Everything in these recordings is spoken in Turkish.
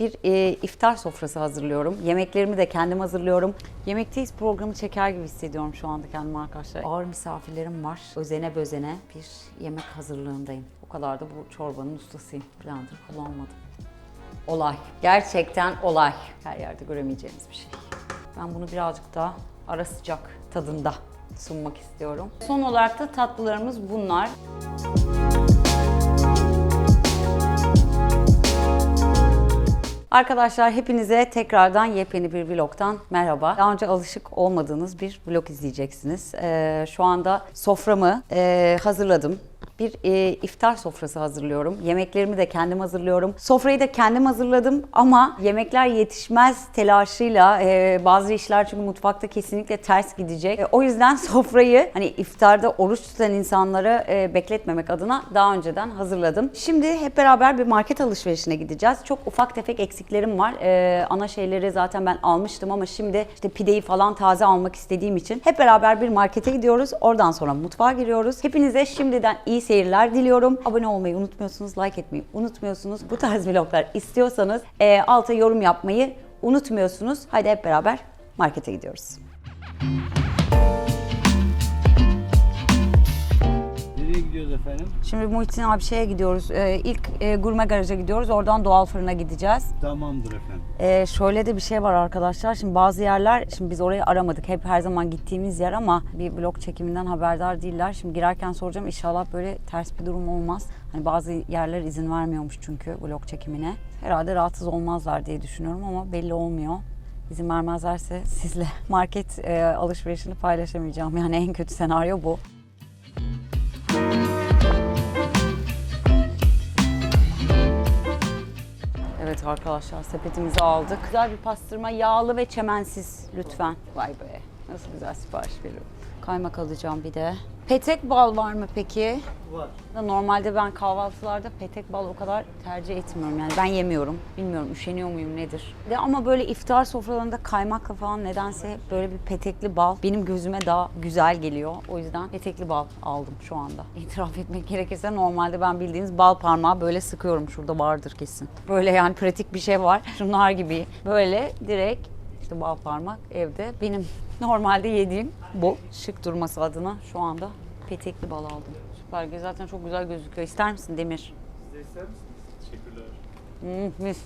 bir e, iftar sofrası hazırlıyorum. Yemeklerimi de kendim hazırlıyorum. Yemekteyiz programı çeker gibi hissediyorum şu anda kendimi arkadaşlar. Ağır misafirlerim var. Özene bözene bir yemek hazırlığındayım. O kadar da bu çorbanın ustasıyım. Blender kullanmadım. Olay. Gerçekten olay. Her yerde göremeyeceğimiz bir şey. Ben bunu birazcık daha ara sıcak tadında sunmak istiyorum. Son olarak da tatlılarımız bunlar. Arkadaşlar hepinize tekrardan yepyeni bir vlogtan merhaba. Daha önce alışık olmadığınız bir vlog izleyeceksiniz. Ee, şu anda soframı e, hazırladım. Bir e, iftar sofrası hazırlıyorum. Yemeklerimi de kendim hazırlıyorum. Sofrayı da kendim hazırladım ama yemekler yetişmez telaşıyla e, bazı işler çünkü mutfakta kesinlikle ters gidecek. E, o yüzden sofrayı hani iftarda oruç tutan insanları e, bekletmemek adına daha önceden hazırladım. Şimdi hep beraber bir market alışverişine gideceğiz. Çok ufak tefek eksiklerim var. E, ana şeyleri zaten ben almıştım ama şimdi işte pideyi falan taze almak istediğim için hep beraber bir markete gidiyoruz. Oradan sonra mutfağa giriyoruz. Hepinize şimdiden iyi seyirler diliyorum. Abone olmayı unutmuyorsunuz, like etmeyi unutmuyorsunuz. Bu tarz vloglar istiyorsanız e, alta yorum yapmayı unutmuyorsunuz. Haydi hep beraber markete gidiyoruz. Nereye gidiyoruz efendim? Şimdi Muhittin abi şeye gidiyoruz. E, ilk e, gurme garaja gidiyoruz. Oradan doğal fırına gideceğiz. Tamamdır efendim. Ee, şöyle de bir şey var arkadaşlar. Şimdi bazı yerler, şimdi biz orayı aramadık. Hep her zaman gittiğimiz yer ama bir blok çekiminden haberdar değiller. Şimdi girerken soracağım inşallah böyle ters bir durum olmaz. Hani bazı yerler izin vermiyormuş çünkü blok çekimine. Herhalde rahatsız olmazlar diye düşünüyorum ama belli olmuyor. İzin vermezlerse sizle market e, alışverişini paylaşamayacağım. Yani en kötü senaryo bu. Evet arkadaşlar sepetimizi aldık. Güzel bir pastırma yağlı ve çemensiz lütfen. Vay be nasıl güzel sipariş veriyorum. Kaymak alacağım bir de. Petek bal var mı peki? Var. Normalde ben kahvaltılarda petek bal o kadar tercih etmiyorum. Yani ben yemiyorum. Bilmiyorum üşeniyor muyum nedir. De ama böyle iftar sofralarında kaymakla falan nedense böyle bir petekli bal benim gözüme daha güzel geliyor. O yüzden petekli bal aldım şu anda. İtiraf etmek gerekirse normalde ben bildiğiniz bal parmağı böyle sıkıyorum. Şurada vardır kesin. Böyle yani pratik bir şey var. Şunlar gibi. Böyle direkt işte bal parmak evde. Benim normalde yediğim bu. Şık durması adına şu anda petekli bal aldım. Süper. Zaten çok güzel gözüküyor. İster misin Demir? Teşekkürler. Hmm, mis.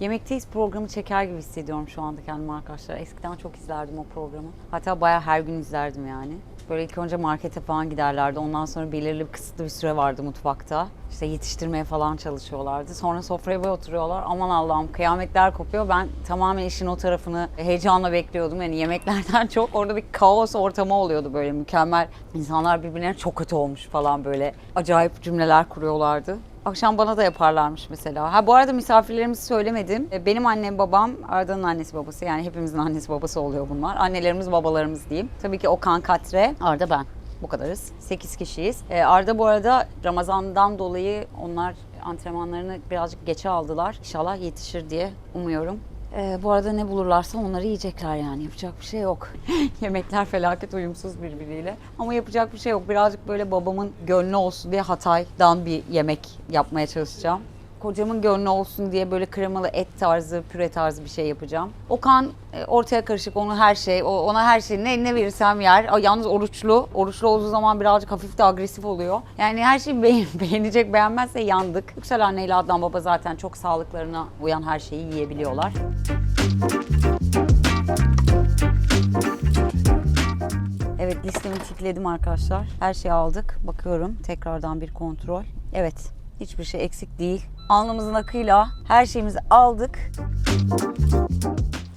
Yemekteyiz programı çeker gibi hissediyorum şu anda kendimi arkadaşlar. Eskiden çok izlerdim o programı. Hatta bayağı her gün izlerdim yani. Böyle ilk önce markete falan giderlerdi. Ondan sonra belirli bir kısıtlı bir süre vardı mutfakta. İşte yetiştirmeye falan çalışıyorlardı. Sonra sofraya bir oturuyorlar. Aman Allah'ım kıyametler kopuyor. Ben tamamen işin o tarafını heyecanla bekliyordum. Yani yemeklerden çok orada bir kaos ortamı oluyordu böyle mükemmel. İnsanlar birbirlerine çok kötü olmuş falan böyle acayip cümleler kuruyorlardı. Akşam bana da yaparlarmış mesela. Ha bu arada misafirlerimizi söylemedim. E, Benim annem babam, Arda'nın annesi babası yani hepimizin annesi babası oluyor bunlar. Annelerimiz babalarımız diyeyim. Tabii ki Okan Katre, Arda ben. Bu kadarız. 8 kişiyiz. E, Arda bu arada Ramazan'dan dolayı onlar antrenmanlarını birazcık geçe aldılar. İnşallah yetişir diye umuyorum. E, bu arada ne bulurlarsa onları yiyecekler yani. Yapacak bir şey yok. Yemekler felaket uyumsuz birbiriyle. Ama yapacak bir şey yok. Birazcık böyle babamın gönlü olsun diye Hatay'dan bir yemek yapmaya çalışacağım. Kocamın gönlü olsun diye böyle kremalı et tarzı, püre tarzı bir şey yapacağım. Okan e, ortaya karışık, onu her şey, ona her şeyi ne, ne verirsem yer. Yalnız oruçlu. Oruçlu olduğu zaman birazcık hafif de agresif oluyor. Yani her şeyi beğen, beğenecek, beğenmezse yandık. Yüksel anne ile Adnan baba zaten çok sağlıklarına uyan her şeyi yiyebiliyorlar. Evet listemi tikledim arkadaşlar. Her şeyi aldık. Bakıyorum tekrardan bir kontrol. Evet hiçbir şey eksik değil. Alnımızın akıyla her şeyimizi aldık.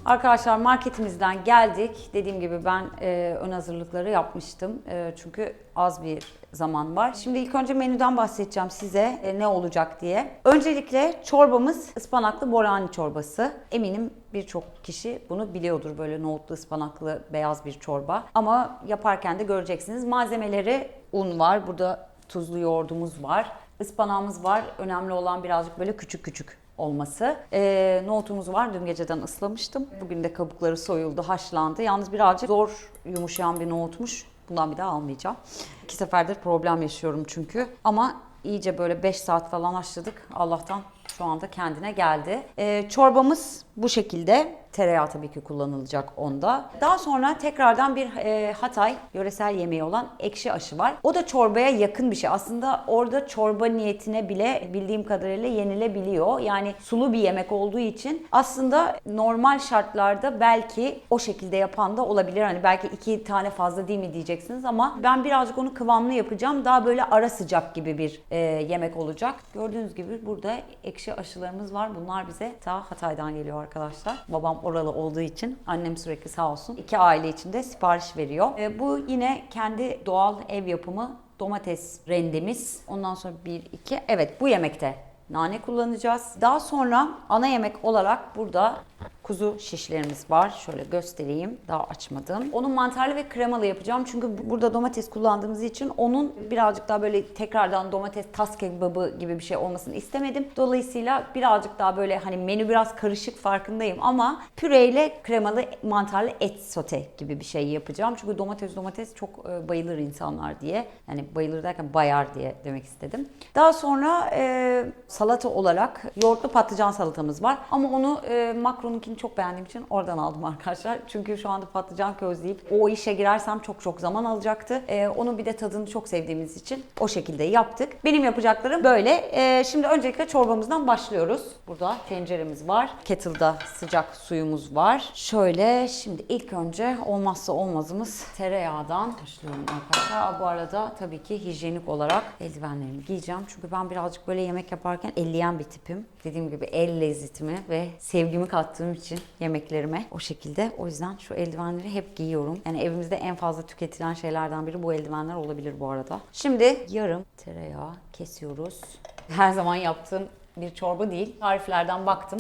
Arkadaşlar marketimizden geldik. Dediğim gibi ben e, ön hazırlıkları yapmıştım. E, çünkü az bir zaman var. Şimdi ilk önce menüden bahsedeceğim size e, ne olacak diye. Öncelikle çorbamız ıspanaklı borani çorbası. Eminim birçok kişi bunu biliyordur böyle nohutlu ıspanaklı beyaz bir çorba. Ama yaparken de göreceksiniz. Malzemeleri un var. Burada tuzlu yoğurdumuz var. Ispanağımız var. Önemli olan birazcık böyle küçük küçük olması. Ee, nohutumuz var. Dün geceden ıslamıştım. Bugün de kabukları soyuldu, haşlandı. Yalnız birazcık zor yumuşayan bir nohutmuş. Bundan bir daha almayacağım. İki seferdir problem yaşıyorum çünkü. Ama iyice böyle 5 saat falan haşladık. Allah'tan Şu anda kendine geldi. Ee, çorbamız bu şekilde. Tereyağı tabii ki kullanılacak onda. Daha sonra tekrardan bir e, Hatay yöresel yemeği olan ekşi aşı var. O da çorbaya yakın bir şey. Aslında orada çorba niyetine bile bildiğim kadarıyla yenilebiliyor. Yani sulu bir yemek olduğu için aslında normal şartlarda belki o şekilde yapan da olabilir. Hani belki iki tane fazla değil mi diyeceksiniz ama ben birazcık onu kıvamlı yapacağım. Daha böyle ara sıcak gibi bir e, yemek olacak. Gördüğünüz gibi burada ekşi aşılarımız var. Bunlar bize ta Hatay'dan geliyor arkadaşlar. Babam oralı olduğu için annem sürekli sağ olsun iki aile içinde sipariş veriyor. E, bu yine kendi doğal ev yapımı domates rendemiz. Ondan sonra bir iki evet bu yemekte nane kullanacağız. Daha sonra ana yemek olarak burada kuzu şişlerimiz var. Şöyle göstereyim. Daha açmadım. Onun mantarlı ve kremalı yapacağım. Çünkü bu- burada domates kullandığımız için onun birazcık daha böyle tekrardan domates tas kebabı gibi bir şey olmasını istemedim. Dolayısıyla birazcık daha böyle hani menü biraz karışık farkındayım ama püreyle kremalı mantarlı et sote gibi bir şey yapacağım. Çünkü domates domates çok e, bayılır insanlar diye. Yani bayılır derken bayar diye demek istedim. Daha sonra e, salata olarak yoğurtlu patlıcan salatamız var. Ama onu e, Macron'unkini çok beğendiğim için oradan aldım arkadaşlar. Çünkü şu anda patlıcan közleyip o işe girersem çok çok zaman alacaktı. E, onun bir de tadını çok sevdiğimiz için o şekilde yaptık. Benim yapacaklarım böyle. E, şimdi öncelikle çorbamızdan başlıyoruz. Burada tenceremiz var. Kettle'da sıcak suyumuz var. Şöyle şimdi ilk önce olmazsa olmazımız tereyağdan başlıyorum arkadaşlar. Bu arada tabii ki hijyenik olarak eldivenlerimi giyeceğim. Çünkü ben birazcık böyle yemek yaparken elleyen bir tipim. Dediğim gibi el lezzetimi ve sevgimi kattığım için yemeklerime o şekilde. O yüzden şu eldivenleri hep giyiyorum. Yani evimizde en fazla tüketilen şeylerden biri bu eldivenler olabilir bu arada. Şimdi yarım tereyağı kesiyoruz. Her zaman yaptığım bir çorba değil. Tariflerden baktım.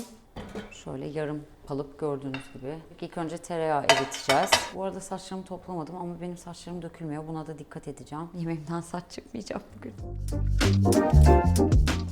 Şöyle yarım kalıp gördüğünüz gibi. İlk önce tereyağı eriteceğiz. Bu arada saçlarımı toplamadım ama benim saçlarım dökülmüyor. Buna da dikkat edeceğim. Yemeğimden saç çıkmayacak bugün.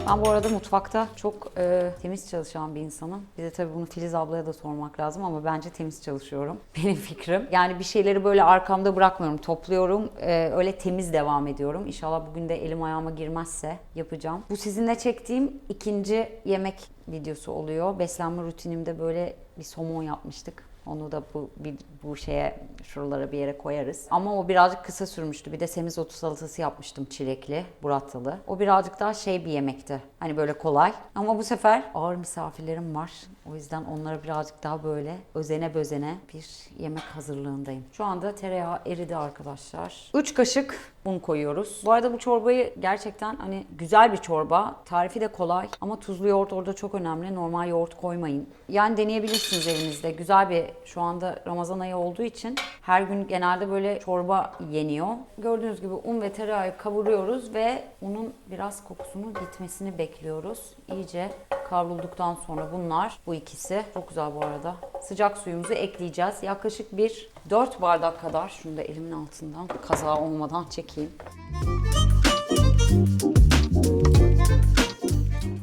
Ben bu arada mutfakta çok e, temiz çalışan bir insanım. Bir de tabii bunu Filiz ablaya da sormak lazım ama bence temiz çalışıyorum. Benim fikrim. Yani bir şeyleri böyle arkamda bırakmıyorum. Topluyorum. e, öyle temiz devam ediyorum. İnşallah bugün de elim ayağıma girmezse yapacağım. Bu sizinle çektiğim ikinci yemek videosu oluyor. Beslenme rutinimde böyle bir somon yapmıştık. Onu da bu bir, bu şeye şuralara bir yere koyarız. Ama o birazcık kısa sürmüştü. Bir de semizotu salatası yapmıştım çilekli, buratalı. O birazcık daha şey bir yemekti. Hani böyle kolay. Ama bu sefer ağır misafirlerim var. O yüzden onlara birazcık daha böyle özene bözene bir yemek hazırlığındayım. Şu anda tereyağı eridi arkadaşlar. 3 kaşık un koyuyoruz. Bu arada bu çorbayı gerçekten hani güzel bir çorba. Tarifi de kolay ama tuzlu yoğurt orada çok önemli. Normal yoğurt koymayın. Yani deneyebilirsiniz evinizde. Güzel bir şu anda Ramazan ayı olduğu için her gün genelde böyle çorba yeniyor. Gördüğünüz gibi un ve tereyağı kavuruyoruz ve unun biraz kokusunun gitmesini bekliyoruz. İyice kavrulduktan sonra bunlar bu ikisi çok güzel bu arada. Sıcak suyumuzu ekleyeceğiz. Yaklaşık bir 4 bardak kadar şunu da elimin altından kaza olmadan çekeyim.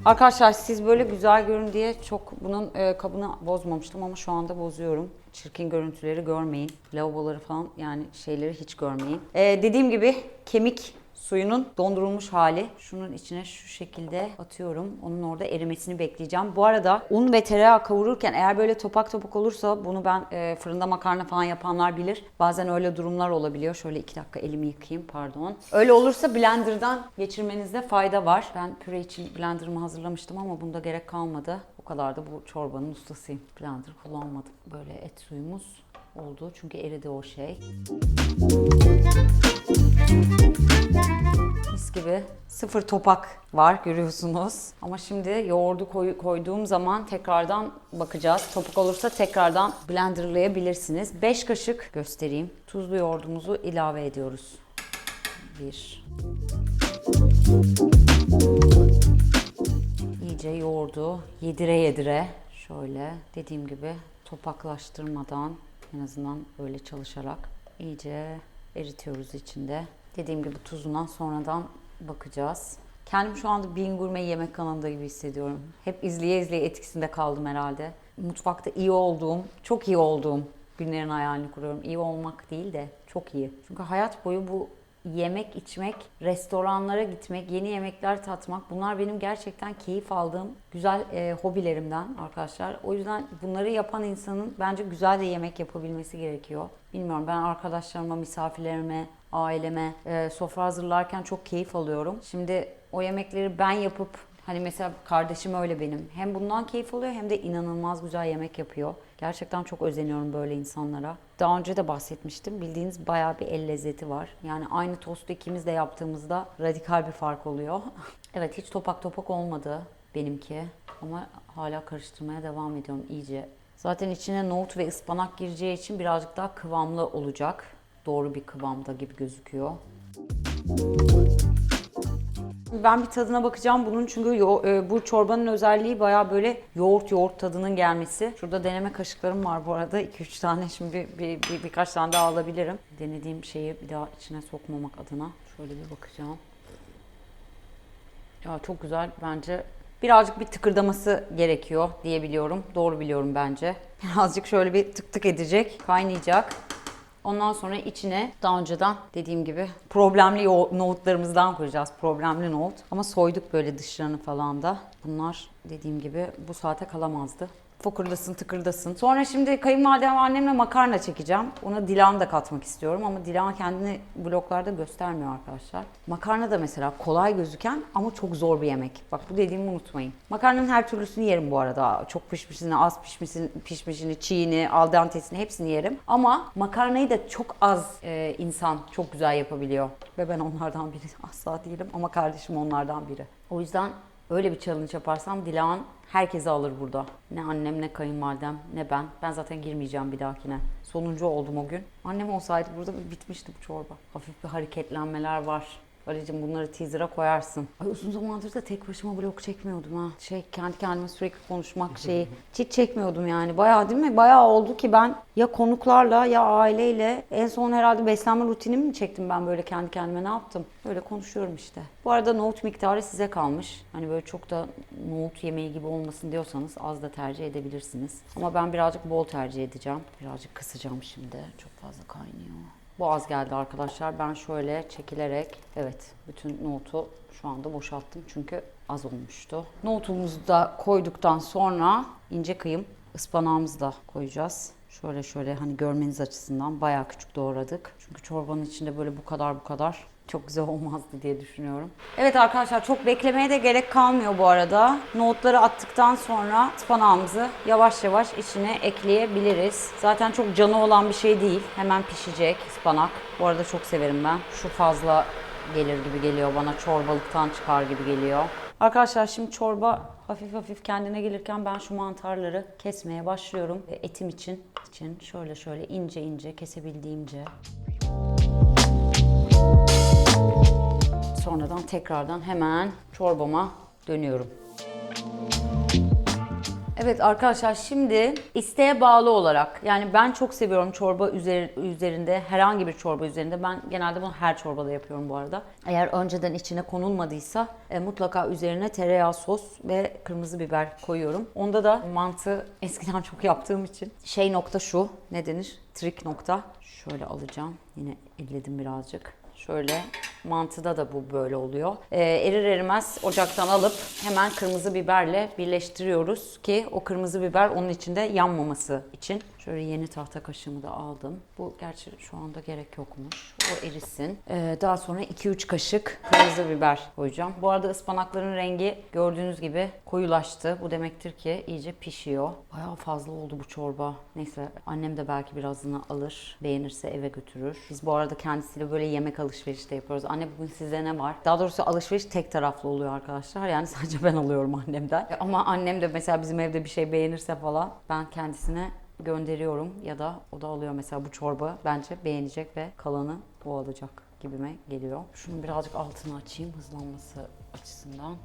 Arkadaşlar siz böyle güzel görün diye çok bunun e, kabını bozmamıştım ama şu anda bozuyorum. Çirkin görüntüleri görmeyin. Lavaboları falan yani şeyleri hiç görmeyin. E, dediğim gibi kemik suyunun dondurulmuş hali. Şunun içine şu şekilde atıyorum. Onun orada erimesini bekleyeceğim. Bu arada un ve tereyağı kavururken eğer böyle topak topak olursa bunu ben e, fırında makarna falan yapanlar bilir. Bazen öyle durumlar olabiliyor. Şöyle iki dakika elimi yıkayayım pardon. Öyle olursa blenderdan geçirmenizde fayda var. Ben püre için blenderımı hazırlamıştım ama bunda gerek kalmadı. O kadar da bu çorbanın ustasıyım. Blender kullanmadım. Böyle et suyumuz oldu. Çünkü eridi o şey. Mis gibi sıfır topak var görüyorsunuz. Ama şimdi yoğurdu koy- koyduğum zaman tekrardan bakacağız. Topak olursa tekrardan blenderlayabilirsiniz. 5 kaşık göstereyim. Tuzlu yoğurdumuzu ilave ediyoruz. 1 İyice yoğurdu yedire yedire şöyle dediğim gibi topaklaştırmadan en azından öyle çalışarak iyice eritiyoruz içinde. Dediğim gibi tuzuna sonradan bakacağız. Kendim şu anda Bean Gurme yemek kanalında gibi hissediyorum. Hep izleye izleye etkisinde kaldım herhalde. Mutfakta iyi olduğum, çok iyi olduğum günlerin hayalini kuruyorum. İyi olmak değil de çok iyi. Çünkü hayat boyu bu yemek içmek, restoranlara gitmek, yeni yemekler tatmak bunlar benim gerçekten keyif aldığım güzel e, hobilerimden arkadaşlar. O yüzden bunları yapan insanın bence güzel de yemek yapabilmesi gerekiyor. Bilmiyorum ben arkadaşlarıma, misafirlerime, aileme e, sofra hazırlarken çok keyif alıyorum. Şimdi o yemekleri ben yapıp Hani mesela kardeşim öyle benim. Hem bundan keyif alıyor hem de inanılmaz güzel yemek yapıyor. Gerçekten çok özeniyorum böyle insanlara. Daha önce de bahsetmiştim. Bildiğiniz bayağı bir el lezzeti var. Yani aynı tostu ikimiz de yaptığımızda radikal bir fark oluyor. evet hiç topak topak olmadı benimki. Ama hala karıştırmaya devam ediyorum iyice. Zaten içine nohut ve ıspanak gireceği için birazcık daha kıvamlı olacak. Doğru bir kıvamda gibi gözüküyor. Ben bir tadına bakacağım bunun çünkü yo- e, bu çorbanın özelliği bayağı böyle yoğurt yoğurt tadının gelmesi. Şurada deneme kaşıklarım var bu arada 2-3 tane şimdi bir, bir, bir- birkaç tane daha alabilirim. Denediğim şeyi bir daha içine sokmamak adına şöyle bir bakacağım. Ya çok güzel bence. Birazcık bir tıkırdaması gerekiyor diye biliyorum. Doğru biliyorum bence. Birazcık şöyle bir tık tık edecek, kaynayacak. Ondan sonra içine daha önceden dediğim gibi problemli nohutlarımızdan koyacağız. Problemli nohut. Ama soyduk böyle dışlarını falan da. Bunlar dediğim gibi bu saate kalamazdı. Fokurdasın, tıkırdasın. Sonra şimdi kayınvalidem annemle makarna çekeceğim. Ona Dilan da katmak istiyorum ama Dilan kendini bloklarda göstermiyor arkadaşlar. Makarna da mesela kolay gözüken ama çok zor bir yemek. Bak bu dediğimi unutmayın. Makarnanın her türlüsünü yerim bu arada. Çok pişmişini, az pişmişini, pişmişini, çiğini, al dentesini hepsini yerim. Ama makarnayı da çok az e, insan çok güzel yapabiliyor. Ve ben onlardan biri asla değilim ama kardeşim onlardan biri. O yüzden Öyle bir challenge yaparsam Dilan herkesi alır burada. Ne annem ne kayınvalidem ne ben. Ben zaten girmeyeceğim bir dahakine. Sonuncu oldum o gün. Annem olsaydı burada bitmişti bu çorba. Hafif bir hareketlenmeler var. Ali'cim bunları teaser'a koyarsın. Ay uzun zamandır da tek başıma vlog çekmiyordum ha. Şey kendi kendime sürekli konuşmak şeyi. Hiç çekmiyordum yani. Bayağı değil mi? Bayağı oldu ki ben ya konuklarla ya aileyle en son herhalde beslenme rutinimi mi çektim ben böyle kendi kendime ne yaptım? Böyle konuşuyorum işte. Bu arada nohut miktarı size kalmış. Hani böyle çok da nohut yemeği gibi olmasın diyorsanız az da tercih edebilirsiniz. Ama ben birazcık bol tercih edeceğim. Birazcık kısacağım şimdi. Çok fazla kaynıyor. Bu az geldi arkadaşlar. Ben şöyle çekilerek evet bütün nohutu şu anda boşalttım çünkü az olmuştu. Nohutumuzu da koyduktan sonra ince kıyım ıspanağımızı da koyacağız. Şöyle şöyle hani görmeniz açısından bayağı küçük doğradık. Çünkü çorbanın içinde böyle bu kadar bu kadar çok güzel olmazdı diye düşünüyorum. Evet arkadaşlar çok beklemeye de gerek kalmıyor bu arada. Nohutları attıktan sonra ıspanağımızı yavaş yavaş içine ekleyebiliriz. Zaten çok canı olan bir şey değil. Hemen pişecek ıspanak. Bu arada çok severim ben. Şu fazla gelir gibi geliyor bana. Çorbalıktan çıkar gibi geliyor. Arkadaşlar şimdi çorba hafif hafif kendine gelirken ben şu mantarları kesmeye başlıyorum. Etim için için şöyle şöyle ince ince kesebildiğimce. Sonradan tekrardan hemen çorbama dönüyorum. Evet arkadaşlar şimdi isteğe bağlı olarak yani ben çok seviyorum çorba üzeri- üzerinde herhangi bir çorba üzerinde ben genelde bunu her çorbada yapıyorum bu arada. Eğer önceden içine konulmadıysa e, mutlaka üzerine tereyağı sos ve kırmızı biber koyuyorum. Onda da mantı eskiden çok yaptığım için şey nokta şu ne denir? Trik nokta. Şöyle alacağım. Yine elledim birazcık. Şöyle mantıda da bu böyle oluyor. Ee, erir erimez ocaktan alıp hemen kırmızı biberle birleştiriyoruz ki o kırmızı biber onun içinde yanmaması için. Şöyle yeni tahta kaşığımı da aldım. Bu gerçi şu anda gerek yokmuş. O erisin. Ee, daha sonra 2-3 kaşık kırmızı biber koyacağım. Bu arada ıspanakların rengi gördüğünüz gibi koyulaştı. Bu demektir ki iyice pişiyor. Bayağı fazla oldu bu çorba. Neyse annem de belki birazını alır. Beğenirse eve götürür. Biz bu arada kendisiyle böyle yemek alışverişi de yapıyoruz. Anne bugün size ne var? Daha doğrusu alışveriş tek taraflı oluyor arkadaşlar. Yani sadece ben alıyorum annemden. Ama annem de mesela bizim evde bir şey beğenirse falan ben kendisine gönderiyorum ya da o da alıyor mesela bu çorba bence beğenecek ve kalanı o alacak gibime geliyor. Şunu birazcık altını açayım hızlanması açısından.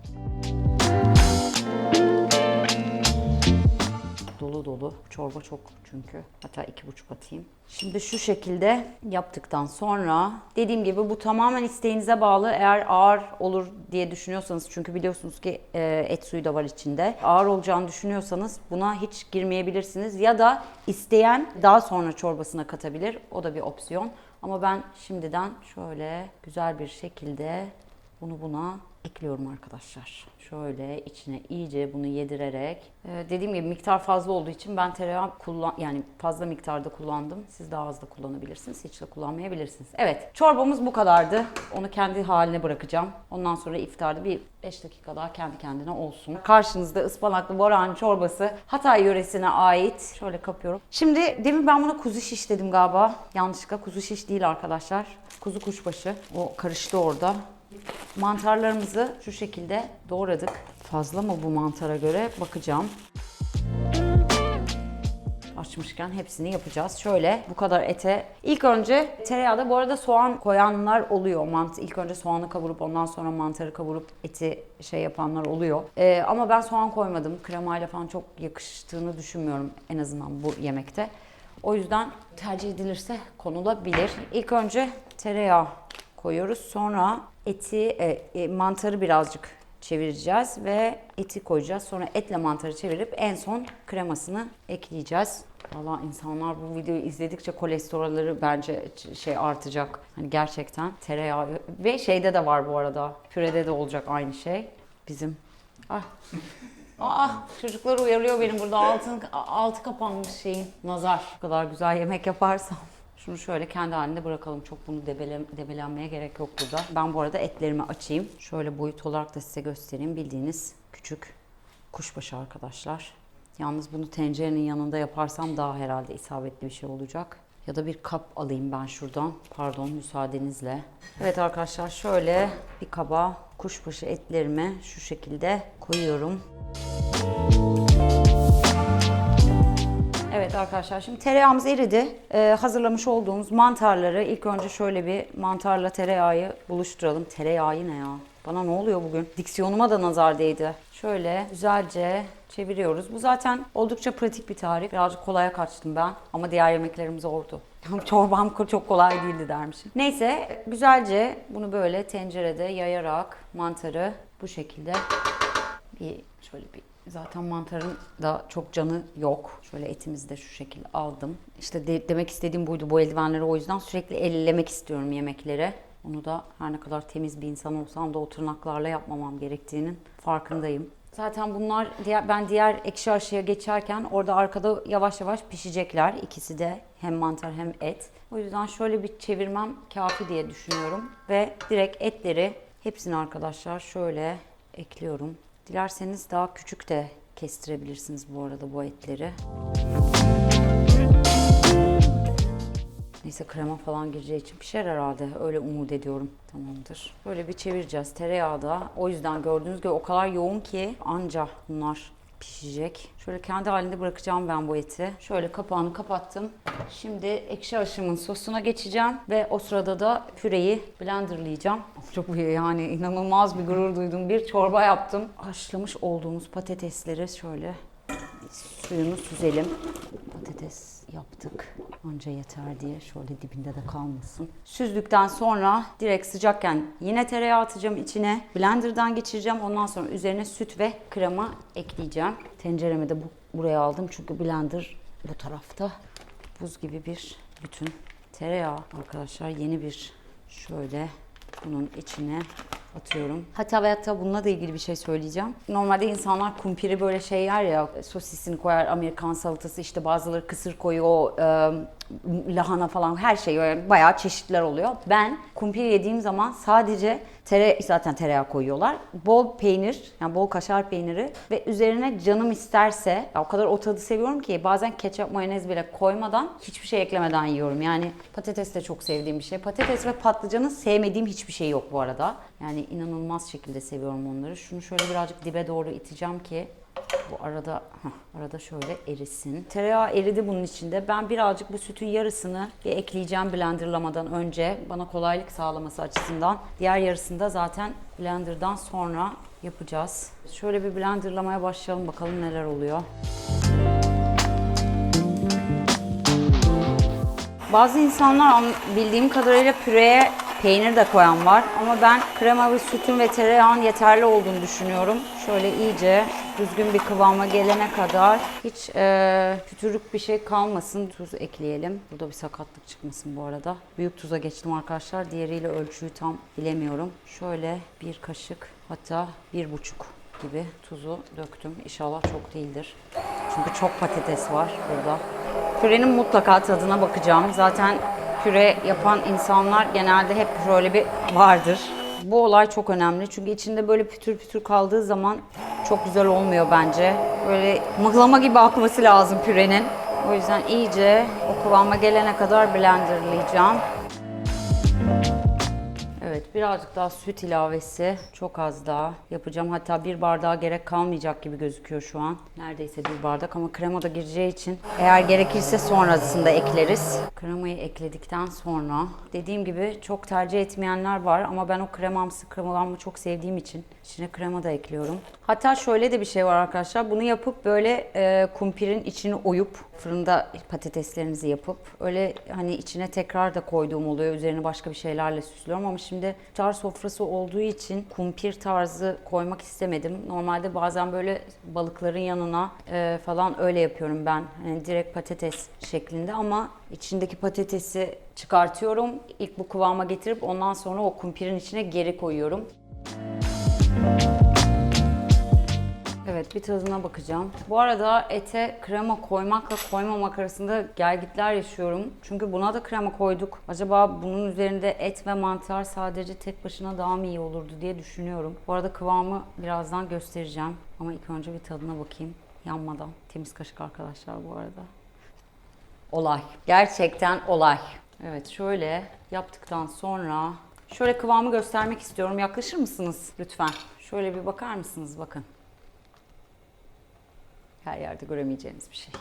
Dolu dolu. Çorba çok çünkü. Hatta iki buçuk atayım. Şimdi şu şekilde yaptıktan sonra dediğim gibi bu tamamen isteğinize bağlı. Eğer ağır olur diye düşünüyorsanız çünkü biliyorsunuz ki e, et suyu da var içinde. Ağır olacağını düşünüyorsanız buna hiç girmeyebilirsiniz. Ya da isteyen daha sonra çorbasına katabilir. O da bir opsiyon. Ama ben şimdiden şöyle güzel bir şekilde bunu buna ekliyorum arkadaşlar. Şöyle içine iyice bunu yedirerek. Ee, dediğim gibi miktar fazla olduğu için ben tereyağı kullan yani fazla miktarda kullandım. Siz daha az da kullanabilirsiniz. Hiç de kullanmayabilirsiniz. Evet çorbamız bu kadardı. Onu kendi haline bırakacağım. Ondan sonra iftarda bir 5 dakika daha kendi kendine olsun. Karşınızda ıspanaklı boran çorbası Hatay yöresine ait. Şöyle kapıyorum. Şimdi demin ben buna kuzu şiş dedim galiba. Yanlışlıkla kuzu şiş değil arkadaşlar. Kuzu kuşbaşı. O karıştı orada. Mantarlarımızı şu şekilde doğradık. Fazla mı bu mantara göre bakacağım. Açmışken hepsini yapacağız. Şöyle bu kadar ete. İlk önce tereyağda bu arada soğan koyanlar oluyor. Mantı ilk önce soğanı kavurup ondan sonra mantarı kavurup eti şey yapanlar oluyor. Ee, ama ben soğan koymadım. Kremayla falan çok yakıştığını düşünmüyorum en azından bu yemekte. O yüzden tercih edilirse konulabilir. İlk önce tereyağı koyuyoruz. Sonra eti, e, e, mantarı birazcık çevireceğiz ve eti koyacağız. Sonra etle mantarı çevirip en son kremasını ekleyeceğiz. Valla insanlar bu videoyu izledikçe kolesterolleri bence şey artacak. Hani gerçekten tereyağı ve şeyde de var bu arada. Pürede de olacak aynı şey. Bizim Ah. Aa, çocuklar uyarıyor benim burada altın altı kapanmış şeyin nazar. Bu kadar güzel yemek yaparsam. Şunu şöyle kendi halinde bırakalım. Çok bunu debele, debelenmeye gerek yok burada. Ben bu arada etlerimi açayım. Şöyle boyut olarak da size göstereyim. Bildiğiniz küçük kuşbaşı arkadaşlar. Yalnız bunu tencerenin yanında yaparsam daha herhalde isabetli bir şey olacak. Ya da bir kap alayım ben şuradan. Pardon müsaadenizle. Evet arkadaşlar şöyle bir kaba kuşbaşı etlerimi şu şekilde koyuyorum. Arkadaşlar şimdi tereyağımız eridi. Ee, hazırlamış olduğumuz mantarları ilk önce şöyle bir mantarla tereyağı buluşturalım. Tereyağı ne ya? Bana ne oluyor bugün? Diksiyonuma da nazar değdi. Şöyle güzelce çeviriyoruz. Bu zaten oldukça pratik bir tarif. Birazcık kolaya kaçtım ben ama diğer yemeklerim zordu. Çorbam çok kolay değildi dermişim. Neyse güzelce bunu böyle tencerede yayarak mantarı bu şekilde bir şöyle bir zaten mantarın da çok canı yok. Şöyle etimizi de şu şekilde aldım. İşte de- demek istediğim buydu bu eldivenleri o yüzden sürekli ellemek istiyorum yemekleri. Onu da her ne kadar temiz bir insan olsam da o tırnaklarla yapmamam gerektiğinin farkındayım. Zaten bunlar diğer, ben diğer ekşi aşıya geçerken orada arkada yavaş yavaş pişecekler. İkisi de hem mantar hem et. O yüzden şöyle bir çevirmem kafi diye düşünüyorum. Ve direkt etleri hepsini arkadaşlar şöyle ekliyorum. Dilerseniz daha küçük de kestirebilirsiniz bu arada bu etleri. Neyse krema falan gireceği için pişer herhalde. Öyle umut ediyorum. Tamamdır. Böyle bir çevireceğiz. Tereyağı da. O yüzden gördüğünüz gibi o kadar yoğun ki anca bunlar pişecek. Şöyle kendi halinde bırakacağım ben bu eti. Şöyle kapağını kapattım. Şimdi ekşi aşımın sosuna geçeceğim ve o sırada da püreyi blenderlayacağım. Çok iyi yani inanılmaz bir gurur duydum. Bir çorba yaptım. Haşlamış olduğumuz patatesleri şöyle suyunu süzelim. Patates yaptık. Anca yeter diye şöyle dibinde de kalmasın. Süzdükten sonra direkt sıcakken yine tereyağı atacağım içine. Blenderdan geçireceğim. Ondan sonra üzerine süt ve krema ekleyeceğim. Tenceremi de bu, buraya aldım çünkü blender bu tarafta. Buz gibi bir bütün. Tereyağı arkadaşlar yeni bir şöyle bunun içine atıyorum. Hatta ve hatta bununla da ilgili bir şey söyleyeceğim. Normalde insanlar kumpiri böyle şey yer ya sosisini koyar, Amerikan salatası işte bazıları kısır koyuyor, e, lahana falan her şey böyle bayağı çeşitler oluyor. Ben kumpir yediğim zaman sadece tere zaten tereyağı koyuyorlar. Bol peynir, yani bol kaşar peyniri ve üzerine canım isterse ya o kadar o tadı seviyorum ki bazen ketçap mayonez bile koymadan hiçbir şey eklemeden yiyorum. Yani patates de çok sevdiğim bir şey. Patates ve patlıcanın sevmediğim hiçbir şey yok bu arada. Yani inanılmaz şekilde seviyorum onları. Şunu şöyle birazcık dibe doğru iteceğim ki bu arada heh, arada şöyle erisin. Tereyağı eridi bunun içinde. Ben birazcık bu sütün yarısını bir ekleyeceğim blenderlamadan önce. Bana kolaylık sağlaması açısından. Diğer yarısını da zaten blenderdan sonra yapacağız. Şöyle bir blenderlamaya başlayalım bakalım neler oluyor. Bazı insanlar an- bildiğim kadarıyla püreye peynir de koyan var. Ama ben krema ve sütün ve tereyağın yeterli olduğunu düşünüyorum. Şöyle iyice düzgün bir kıvama gelene kadar hiç e, kütürük bir şey kalmasın. Tuz ekleyelim. Burada bir sakatlık çıkmasın bu arada. Büyük tuza geçtim arkadaşlar. Diğeriyle ölçüyü tam bilemiyorum. Şöyle bir kaşık hatta bir buçuk gibi tuzu döktüm. İnşallah çok değildir. Çünkü çok patates var burada. Pürenin mutlaka tadına bakacağım. Zaten püre yapan insanlar genelde hep böyle bir vardır. Bu olay çok önemli çünkü içinde böyle pütür pütür kaldığı zaman çok güzel olmuyor bence. Böyle mıhlama gibi akması lazım pürenin. O yüzden iyice o kıvama gelene kadar blenderlayacağım. Evet birazcık daha süt ilavesi çok az daha yapacağım. Hatta bir bardağa gerek kalmayacak gibi gözüküyor şu an. Neredeyse bir bardak ama krema da gireceği için eğer gerekirse sonrasında ekleriz. Kremayı ekledikten sonra dediğim gibi çok tercih etmeyenler var ama ben o kremamsı kremalarımı çok sevdiğim için içine krema da ekliyorum. Hatta şöyle de bir şey var arkadaşlar. Bunu yapıp böyle e, kumpirin içini oyup fırında patateslerinizi yapıp öyle hani içine tekrar da koyduğum oluyor. Üzerine başka bir şeylerle süslüyorum ama şimdi iftar sofrası olduğu için kumpir tarzı koymak istemedim. Normalde bazen böyle balıkların yanına e, falan öyle yapıyorum ben. Hani direkt patates şeklinde ama içindeki patatesi çıkartıyorum. İlk bu kıvama getirip ondan sonra o kumpirin içine geri koyuyorum. Evet bir tadına bakacağım. Bu arada ete krema koymakla koymamak arasında gelgitler yaşıyorum. Çünkü buna da krema koyduk. Acaba bunun üzerinde et ve mantar sadece tek başına daha mı iyi olurdu diye düşünüyorum. Bu arada kıvamı birazdan göstereceğim. Ama ilk önce bir tadına bakayım. Yanmadan. Temiz kaşık arkadaşlar bu arada. Olay. Gerçekten olay. Evet şöyle yaptıktan sonra şöyle kıvamı göstermek istiyorum. Yaklaşır mısınız lütfen? Şöyle bir bakar mısınız? Bakın. Her yerde göremeyeceğiniz bir şey.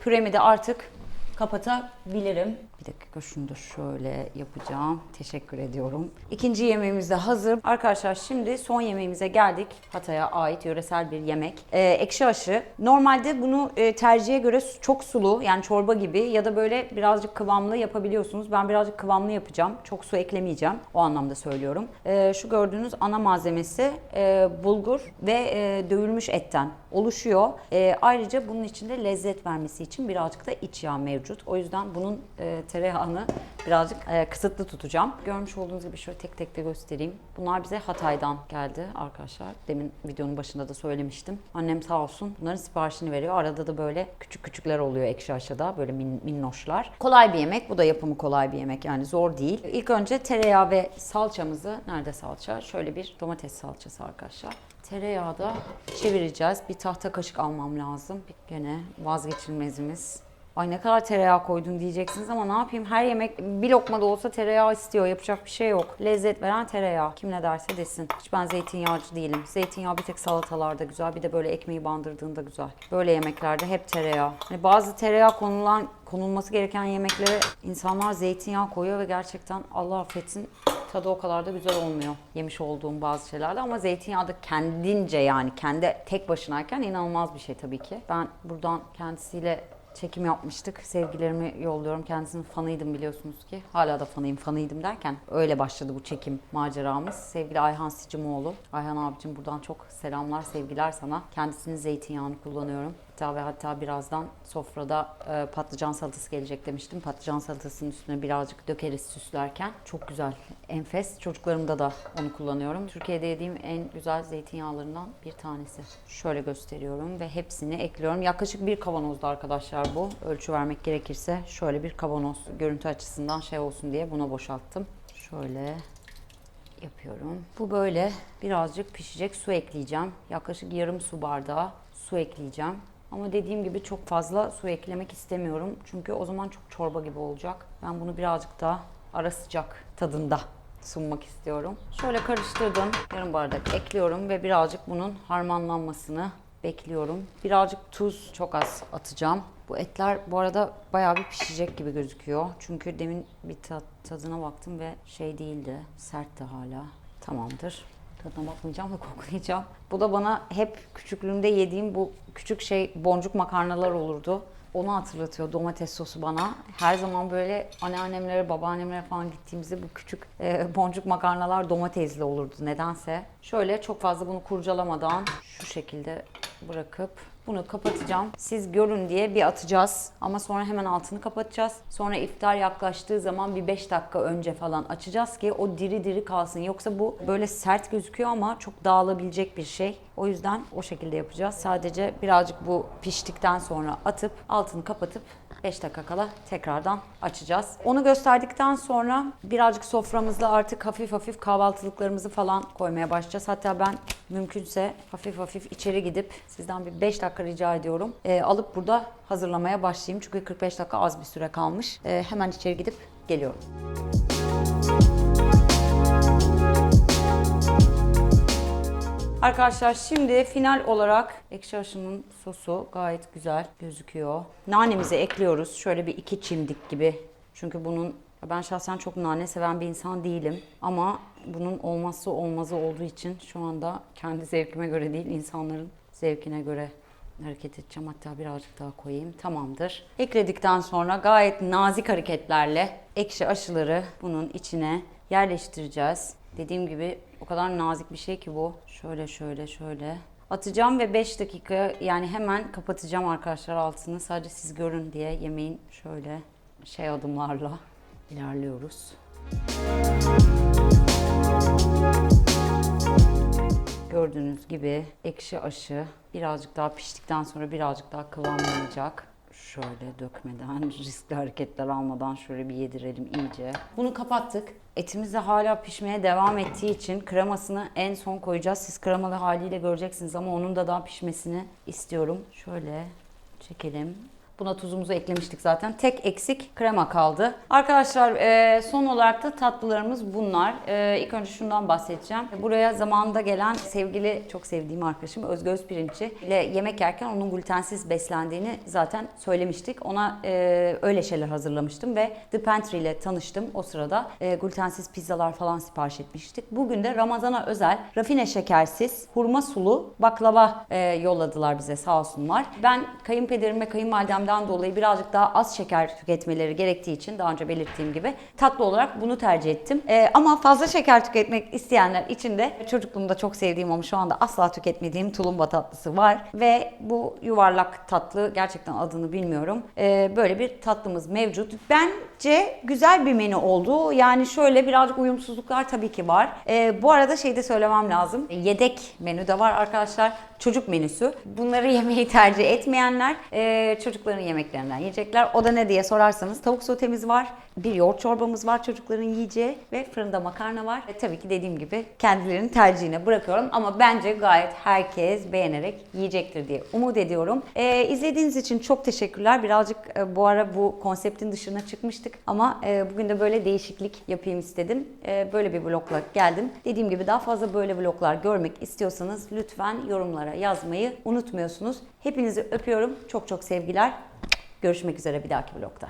Püremi de artık kapatabilirim. Bir dakika şunu da şöyle yapacağım. Teşekkür ediyorum. İkinci yemeğimiz de hazır. Arkadaşlar şimdi son yemeğimize geldik. Hatay'a ait yöresel bir yemek. Ee, ekşi aşı. Normalde bunu e, tercihe göre çok sulu yani çorba gibi ya da böyle birazcık kıvamlı yapabiliyorsunuz. Ben birazcık kıvamlı yapacağım. Çok su eklemeyeceğim. O anlamda söylüyorum. Ee, şu gördüğünüz ana malzemesi e, bulgur ve e, dövülmüş etten oluşuyor. E, ayrıca bunun içinde lezzet vermesi için birazcık da iç yağ mevcut. O yüzden bunun e, tereyağını birazcık e, kısıtlı tutacağım. Görmüş olduğunuz gibi şöyle tek tek de göstereyim. Bunlar bize Hatay'dan geldi arkadaşlar. Demin videonun başında da söylemiştim. Annem sağ olsun bunların siparişini veriyor. Arada da böyle küçük küçükler oluyor ekşi aşağıda. Böyle min, minnoşlar. Kolay bir yemek. Bu da yapımı kolay bir yemek. Yani zor değil. İlk önce tereyağı ve salçamızı, nerede salça? Şöyle bir domates salçası arkadaşlar. Tereyağı da çevireceğiz. Bir tahta kaşık almam lazım. Gene vazgeçilmezimiz. Ay ne kadar tereyağı koydun diyeceksiniz ama ne yapayım her yemek bir lokma da olsa tereyağı istiyor. Yapacak bir şey yok. Lezzet veren tereyağı. Kim ne derse desin. Hiç ben zeytinyağcı değilim. Zeytinyağı bir tek salatalarda güzel. Bir de böyle ekmeği bandırdığında güzel. Böyle yemeklerde hep tereyağı. Hani bazı tereyağı konulan konulması gereken yemeklere insanlar zeytinyağı koyuyor ve gerçekten Allah affetsin tadı o kadar da güzel olmuyor yemiş olduğum bazı şeylerde ama zeytinyağı da kendince yani kendi tek başınayken inanılmaz bir şey tabii ki. Ben buradan kendisiyle çekim yapmıştık. Sevgilerimi yolluyorum. Kendisinin fanıydım biliyorsunuz ki. Hala da fanıyım, fanıydım derken öyle başladı bu çekim maceramız. Sevgili Ayhan Sicimoğlu. Ayhan abicim buradan çok selamlar, sevgiler sana. Kendisinin zeytinyağını kullanıyorum. Hatta ve hatta birazdan sofrada e, patlıcan salatası gelecek demiştim. Patlıcan salatasının üstüne birazcık dökeriz süslerken. Çok güzel, enfes. Çocuklarımda da onu kullanıyorum. Türkiye'de yediğim en güzel zeytinyağlarından bir tanesi. Şöyle gösteriyorum ve hepsini ekliyorum. Yaklaşık bir kavanozda arkadaşlar bu. Ölçü vermek gerekirse şöyle bir kavanoz. Görüntü açısından şey olsun diye buna boşalttım. Şöyle yapıyorum. Bu böyle birazcık pişecek su ekleyeceğim. Yaklaşık yarım su bardağı su ekleyeceğim. Ama dediğim gibi çok fazla su eklemek istemiyorum. Çünkü o zaman çok çorba gibi olacak. Ben bunu birazcık daha ara sıcak tadında sunmak istiyorum. Şöyle karıştırdım. Yarım bardak ekliyorum ve birazcık bunun harmanlanmasını bekliyorum. Birazcık tuz çok az atacağım. Bu etler bu arada bayağı bir pişecek gibi gözüküyor. Çünkü demin bir ta- tadına baktım ve şey değildi. Sertti hala. Tamamdır. Tadına bakmayacağım da koklayacağım. Bu da bana hep küçüklüğümde yediğim bu küçük şey boncuk makarnalar olurdu. Onu hatırlatıyor domates sosu bana. Her zaman böyle anneannemlere, babaannemlere falan gittiğimizde bu küçük e, boncuk makarnalar domatesli olurdu nedense. Şöyle çok fazla bunu kurcalamadan şu şekilde bırakıp bunu kapatacağım. Siz görün diye bir atacağız ama sonra hemen altını kapatacağız. Sonra iftar yaklaştığı zaman bir 5 dakika önce falan açacağız ki o diri diri kalsın. Yoksa bu böyle sert gözüküyor ama çok dağılabilecek bir şey. O yüzden o şekilde yapacağız. Sadece birazcık bu piştikten sonra atıp altını kapatıp 5 dakika kala tekrardan açacağız. Onu gösterdikten sonra birazcık soframızda artık hafif hafif kahvaltılıklarımızı falan koymaya başlayacağız. Hatta ben mümkünse hafif hafif içeri gidip sizden bir 5 dakika rica ediyorum. Ee, alıp burada hazırlamaya başlayayım. Çünkü 45 dakika az bir süre kalmış. Ee, hemen içeri gidip geliyorum. Arkadaşlar şimdi final olarak ekşi aşının sosu gayet güzel gözüküyor. Nanemizi ekliyoruz. Şöyle bir iki çimdik gibi. Çünkü bunun ben şahsen çok nane seven bir insan değilim. Ama bunun olmazsa olmazı olduğu için şu anda kendi zevkime göre değil insanların zevkine göre hareket edeceğim. Hatta birazcık daha koyayım. Tamamdır. Ekledikten sonra gayet nazik hareketlerle ekşi aşıları bunun içine yerleştireceğiz. Dediğim gibi o kadar nazik bir şey ki bu. Şöyle şöyle şöyle. Atacağım ve 5 dakika yani hemen kapatacağım arkadaşlar altını. Sadece siz görün diye yemeğin şöyle şey adımlarla ilerliyoruz. Gördüğünüz gibi ekşi aşı birazcık daha piştikten sonra birazcık daha kıvamlanacak. Şöyle dökmeden, riskli hareketler almadan şöyle bir yedirelim iyice. Bunu kapattık. Etimiz de hala pişmeye devam ettiği için kremasını en son koyacağız. Siz kremalı haliyle göreceksiniz ama onun da daha pişmesini istiyorum. Şöyle çekelim. Buna tuzumuzu eklemiştik zaten. Tek eksik krema kaldı. Arkadaşlar e, son olarak da tatlılarımız bunlar. E, ilk önce şundan bahsedeceğim. Buraya zamanında gelen sevgili, çok sevdiğim arkadaşım Özgür Özpirinççi ile yemek yerken onun glutensiz beslendiğini zaten söylemiştik. Ona e, öyle şeyler hazırlamıştım ve The Pantry ile tanıştım o sırada. E, glutensiz pizzalar falan sipariş etmiştik. Bugün de Ramazan'a özel rafine şekersiz, hurma sulu baklava e, yolladılar bize sağ olsunlar. Ben kayınpederim ve kayınvalidemden dolayı birazcık daha az şeker tüketmeleri gerektiği için daha önce belirttiğim gibi tatlı olarak bunu tercih ettim. E, ama fazla şeker tüketmek isteyenler için de çocukluğumda çok sevdiğim ama şu anda asla tüketmediğim tulumba tatlısı var. Ve bu yuvarlak tatlı gerçekten adını bilmiyorum. E, böyle bir tatlımız mevcut. Bence güzel bir menü oldu. Yani şöyle birazcık uyumsuzluklar tabii ki var. E, bu arada şey de söylemem lazım. Yedek menü de var arkadaşlar. Çocuk menüsü. Bunları yemeyi tercih etmeyenler e, çocukların yemeklerinden yiyecekler. O da ne diye sorarsanız tavuk sotemiz var. Bir yoğurt çorbamız var çocukların yiyeceği ve fırında makarna var. E, tabii ki dediğim gibi kendilerinin tercihine bırakıyorum ama bence gayet herkes beğenerek yiyecektir diye umut ediyorum. E, izlediğiniz için çok teşekkürler. Birazcık e, bu ara bu konseptin dışına çıkmıştık ama e, bugün de böyle değişiklik yapayım istedim. E, böyle bir vlogla geldim. Dediğim gibi daha fazla böyle vloglar görmek istiyorsanız lütfen yorumlara yazmayı unutmuyorsunuz. Hepinizi öpüyorum. Çok çok sevgiler. Görüşmek üzere bir dahaki vlogda.